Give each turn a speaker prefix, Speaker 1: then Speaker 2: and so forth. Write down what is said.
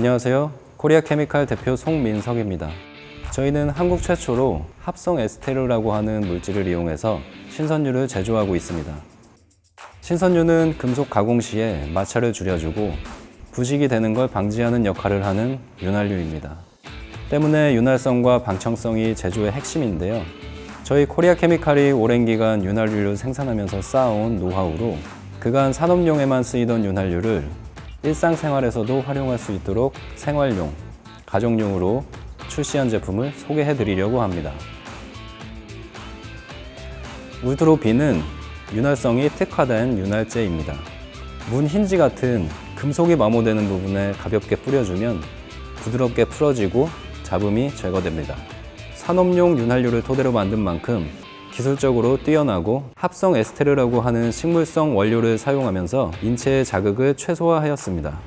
Speaker 1: 안녕하세요. 코리아 케미칼 대표 송민석입니다. 저희는 한국 최초로 합성 에스테르라고 하는 물질을 이용해서 신선유를 제조하고 있습니다. 신선유는 금속 가공 시에 마찰을 줄여주고 부식이 되는 걸 방지하는 역할을 하는 윤활유입니다. 때문에 윤활성과 방청성이 제조의 핵심인데요. 저희 코리아 케미칼이 오랜 기간 윤활유를 생산하면서 쌓아온 노하우로 그간 산업용에만 쓰이던 윤활유를 일상생활에서도 활용할 수 있도록 생활용, 가정용으로 출시한 제품을 소개해 드리려고 합니다. 울트로비는 윤활성이 특화된 윤활제입니다. 문 힌지 같은 금속이 마모되는 부분에 가볍게 뿌려주면 부드럽게 풀어지고 잡음이 제거됩니다. 산업용 윤활유를 토대로 만든 만큼 기술적으로 뛰어나고 합성 에스테르라고 하는 식물성 원료를 사용하면서 인체의 자극을 최소화하였습니다.